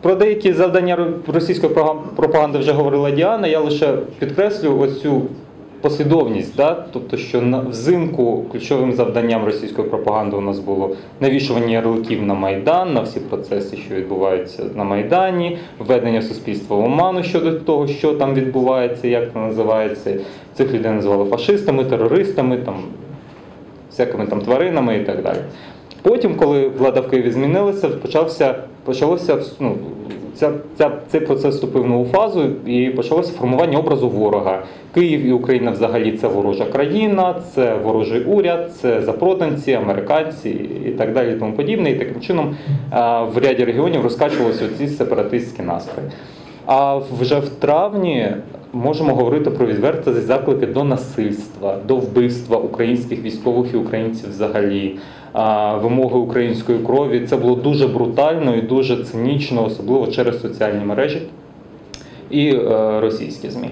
Про деякі завдання російської пропаганди вже говорила Діана. Я лише підкреслю ось цю послідовність, да? тобто, що взимку ключовим завданням російської пропаганди у нас було навішування ярликів на Майдан, на всі процеси, що відбуваються на Майдані, введення суспільства в оману щодо того, що там відбувається, як це називається. Цих людей називали фашистами, терористами, там, всякими там тваринами і так далі. Потім, коли влада в Києві змінилася, почався, почалося ну, ця, ця, цей процес вступив в нову фазу і почалося формування образу ворога. Київ і Україна взагалі це ворожа країна, це ворожий уряд, це запроданці, американці і так далі, і тому подібне. І таким чином в ряді регіонів розкачувалися ці сепаратистські настрої. А вже в травні можемо говорити про відверті заклики до насильства, до вбивства українських військових і українців взагалі, вимоги української крові. Це було дуже брутально і дуже цинічно, особливо через соціальні мережі і е, російські ЗМІ.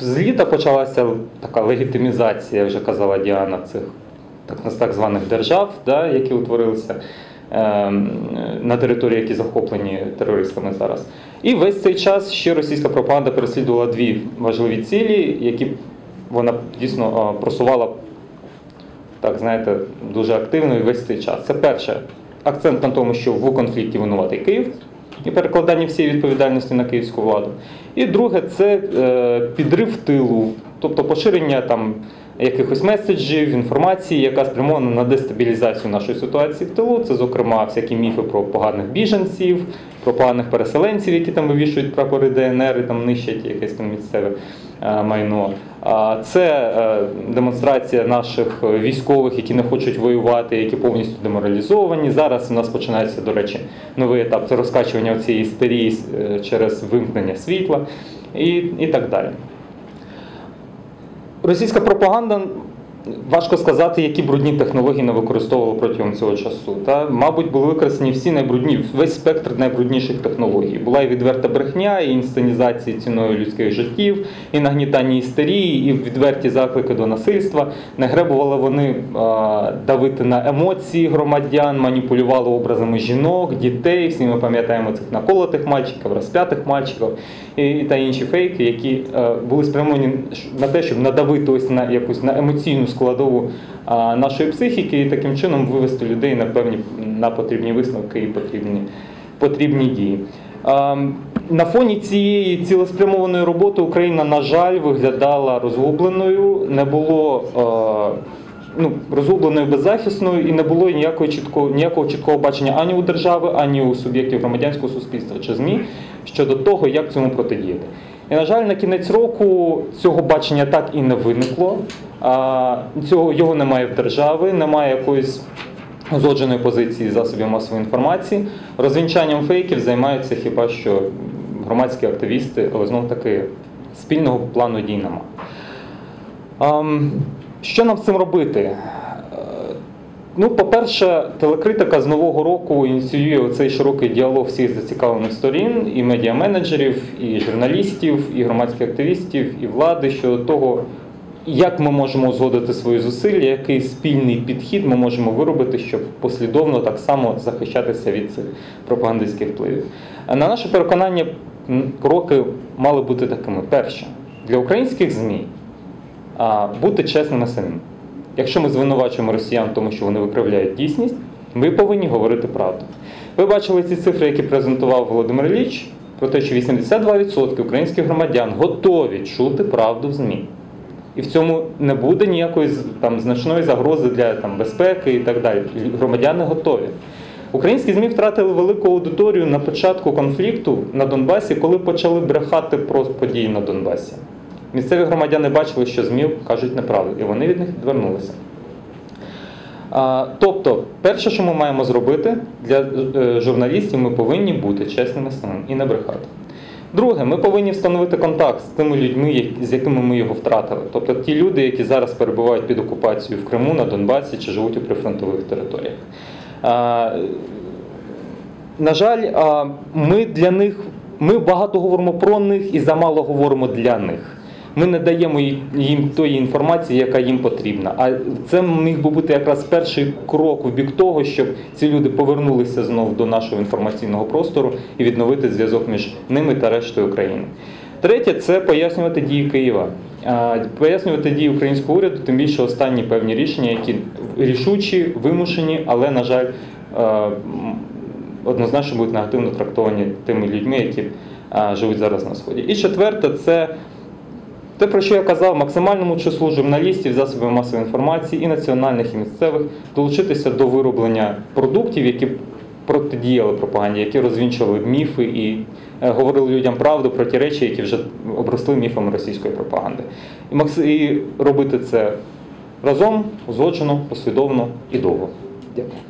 З літа почалася така легітимізація, вже казала Діана, цих так, званих держав, да, які утворилися на території, які захоплені терористами зараз. І весь цей час ще російська пропаганда переслідувала дві важливі цілі, які вона дійсно е, просувала так, знаєте, дуже активно і весь цей час. Це перше, акцент на тому, що в конфлікті винуватий Київ і перекладання всієї відповідальності на київську владу. І друге, це е, підрив тилу, тобто поширення там якихось меседжів, інформації, яка спрямована на дестабілізацію нашої ситуації в тилу. Це, зокрема, всякі міфи про поганих біженців, про поганих переселенців, які там вивішують прапори ДНР і там нищать якесь там місцеве е, майно. Це е, демонстрація наших військових, які не хочуть воювати, які повністю деморалізовані. Зараз у нас починається, до речі, новий етап це розкачування цієї істерії е, через вимкнення світла і, і так далі. Російська пропаганда. Важко сказати, які брудні технології не використовували протягом цього часу. Та, мабуть, були використані всі найбрудні, весь спектр найбрудніших технологій. Була і відверта брехня, і інсценізації ціною людських життів, і нагнітання істерії, і відверті заклики до насильства. Не гребували вони а, давити на емоції громадян, маніпулювали образами жінок, дітей. Всі ми пам'ятаємо цих наколотих мальчиків, розп'ятих мальчиків і, і та інші фейки, які е, були спрямовані на те, щоб надавити ось на якусь на емоційну складову нашої психіки і таким чином вивести людей на певні на потрібні висновки і потрібні, потрібні дії. На фоні цієї цілеспрямованої роботи Україна, на жаль, виглядала розгубленою, не було ну, розгубленою беззахисною і не було ніякого чіткого, ніякого чіткого бачення ані у держави, ані у суб'єктів громадянського суспільства чи ЗМІ щодо того, як цьому протидіяти. І, на жаль, на кінець року цього бачення так і не виникло. Цього його немає в держави, немає якоїсь узгодженої позиції засобів масової інформації. Розвінчанням фейків займаються хіба що громадські активісти, але знов таки спільного плану дій немає. Ам, Що нам з цим робити? Ну, по-перше, телекритика з нового року ініціює цей широкий діалог всіх зацікавлених сторін, і медіаменеджерів, і журналістів, і громадських активістів, і влади щодо того, як ми можемо узгодити свої зусилля, який спільний підхід ми можемо виробити, щоб послідовно так само захищатися від цих пропагандистських впливів. На наше переконання, кроки мали бути такими: перше, для українських ЗМІ бути чесними самим. Якщо ми звинувачуємо росіян, тому що вони викривляють дійсність, ми повинні говорити правду. Ви бачили ці цифри, які презентував Володимир Ілліч, про те, що 82% українських громадян готові чути правду в ЗМІ. І в цьому не буде ніякої там значної загрози для там безпеки і так далі. Громадяни готові. Українські ЗМІ втратили велику аудиторію на початку конфлікту на Донбасі, коли почали брехати про події на Донбасі. Місцеві громадяни бачили, що ЗМІ кажуть неправду, і вони від них відвернулися. Тобто, перше, що ми маємо зробити для е, журналістів, ми повинні бути чесними самим і не брехати. Друге, ми повинні встановити контакт з тими людьми, з якими ми його втратили. Тобто ті люди, які зараз перебувають під окупацією в Криму, на Донбасі чи живуть у прифронтових територіях. На жаль, ми для них ми багато говоримо про них і замало говоримо для них. Ми не даємо їм тої інформації, яка їм потрібна. А це міг би бути якраз перший крок в бік того, щоб ці люди повернулися знов до нашого інформаційного простору і відновити зв'язок між ними та рештою країни. Третє це пояснювати дії Києва. Пояснювати дії українського уряду, тим більше останні певні рішення, які рішучі, вимушені, але, на жаль, е, однозначно будуть негативно трактовані тими людьми, які а, живуть зараз на сході. І четверте, це те, про що я казав, максимальному числу журналістів, засобів масової інформації і національних, і місцевих долучитися до вироблення продуктів, які протидіяли пропаганді, які розвінчували міфи і е, говорили людям правду про ті речі, які вже обросли міфами російської пропаганди. І, робити це разом, узгоджено, послідовно і довго. Дякую.